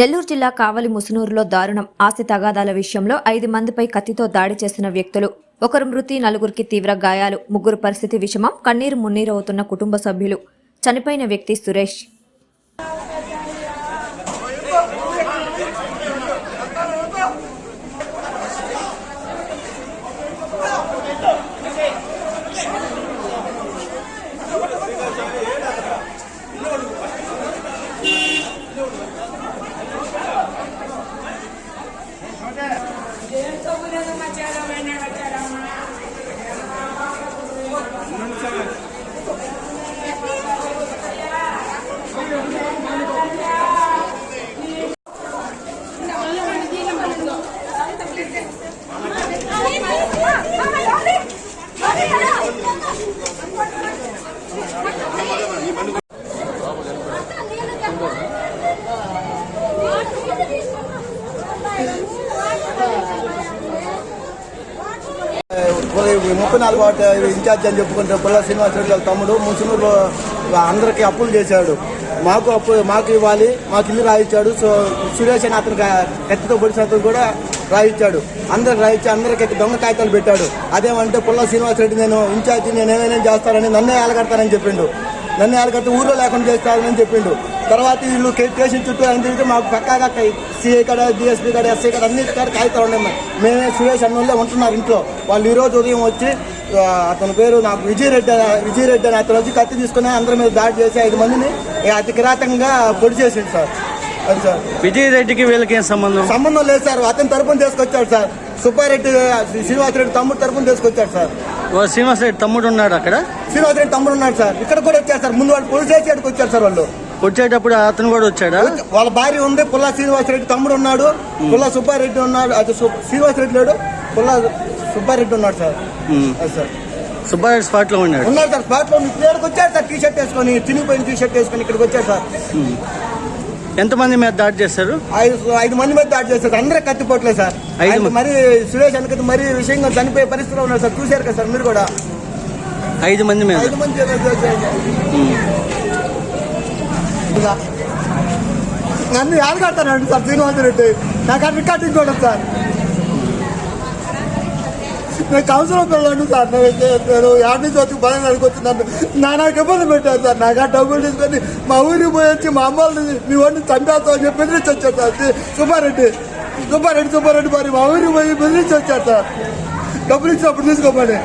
నెల్లూరు జిల్లా కావలి ముసునూరులో దారుణం. ఆస్తి తగాదాల విషయంలో ఐదు మందిపై కత్తితో దాడి చేసిన వ్యక్తులు ఒకరు మృతి నలుగురికి తీవ్ర గాయాలు. ముగ్గురు పరిస్థితి విషమం కన్నీరు మున్నీరు అవుతున్న కుటుంబ సభ్యులు. చనిపోయిన వ్యక్తి సురేష్. మధ్యాహ్నం ఈ ముప్పై నాలుగు వాటి ఇన్ఛార్జ్ అని చెప్పుకుంటే పుల్ల శ్రీనివాసరెడ్డి వాళ్ళ తమ్ముడు ముసునూరులో అందరికీ అప్పులు చేశాడు. మాకు అప్పు మాకు ఇవ్వాలి మాకు ఇల్లు రాయించాడు సో సురేష్ అని అతను కత్తితో పొడిచిన అతను కూడా రాయించాడు అందరికి రాయించి అందరికి దొంగ కాగితాలు పెట్టాడు. అదేమంటే పుల్ల శ్రీనివాసరెడ్డి నేను ఇన్ఛార్జి నేను ఏమైనా చేస్తానని నన్నే ఏలగడతానని చెప్పిండు. నన్ను ఏలగడితే ఊళ్ళో లేకుండా చేస్తానని చెప్పిండు. తర్వాత వీళ్ళు స్టేషన్ చుట్టూ అని తిరిగితే మాకు పక్కాగా సిఐ కాడ డిఎస్పీ కాడ ఎస్ఐ కాడ అన్ని కాడ కాగితాలు ఉన్నాయి మేమే సురేష్ అన్నోళ్ళే ఉంటున్నారు ఇంట్లో. వాళ్ళు ఈ రోజు ఉదయం వచ్చి అతని పేరు నాకు విజయ్ రెడ్డి అని- విజయ్ రెడ్డి అని అతను వచ్చి కత్తి తీసుకుని అందరి మీద దాడి చేసి ఐదు మందిని అతి కిరాతంగా పొడి చేసిండు సార్. అది సార్. విజయ్ రెడ్డికి వీళ్ళకి ఏం సంబంధం? సంబంధం లేదు సార్. అతని తరపున తీసుకొచ్చాడు సార్. సుబ్బారెడ్డి శ్రీనివాసరెడ్డి తమ్ముడు తరపున తీసుకొచ్చాడు సార్. ఓ శ్రీనివాస్ రెడ్డి తమ్ముడు ఉన్నాడు అక్కడ? శ్రీనివాసరెడ్డి తమ్ముడు ఉన్నాడు సార్. ఇక్కడ కూడా వచ్చారు సార్. ముందు వాళ్ళు పోలీస్ స్టేషన్కి వచ్చారు సార్ వాళ్ళు. వచ్చేటప్పుడు అతను కూడా వచ్చాడా? వాళ్ళ భార్య ఉంది పుల్ల శ్రీనివాసరెడ్డి తమ్ముడు ఉన్నాడు. పుల్ల సుబ్బారెడ్డి ఉన్నాడు. అది శ్రీనివాసరెడ్డి లేడు పుల్ల సుబ్బారెడ్డి ఉన్నాడు సార్. సార్. సుబ్బారెడ్డి స్పాట్లో ఉన్నాడు. ఉన్నాడు సార్ స్పాట్లో ఇక్కడికి వచ్చాడు సార్ టీ షర్ట్ వేసుకొని తినిగిపోయిన టీ షర్ట్ వేసుకొని ఇక్కడికి వచ్చాడు సార్. ఎంతమంది మీద దాడి చేశారు? ఐదు ఐదు మంది మీద దాడి చేశారు. అందరూ కత్తిపోట్లేదు సార్. ఐదు. మరి సురేష్ అనుకది మరీ విషయంగా చనిపోయే పరిస్థితిలో ఉన్నారు సార్. చూశారు కదా సార్ మీరు కూడా. ఐదు మంది మీద. ఐదు మంది ఇలా. నన్ను ఏడగడతానండి సార్ శ్రీనివాసరెడ్డి నాకు ఆ రికార్డింగ్ కూడా సార్. నేను కౌన్సిలర్ పిల్లలు సార్ నేను యాడ్ నుంచి వచ్చి బాగా అనుకుంటున్నాను నా నాకు ఇబ్బంది పెట్టారు సార్. నాకు ఆ డబ్బులు తీసుకొని మా ఊరికి పోయి వచ్చి మా అమ్మ వాళ్ళని మీ వాడిని చంపేస్తాం అని చెప్పి బెదిరించి వచ్చారు సార్. సుబ్బారెడ్డి. సుబ్బారెడ్డి సుబ్బారెడ్డి మరి మా ఊరికి పోయి బెదిరించి వచ్చారు సార్. డబ్బులు ఇచ్చినప్పుడు తీసుకోమని.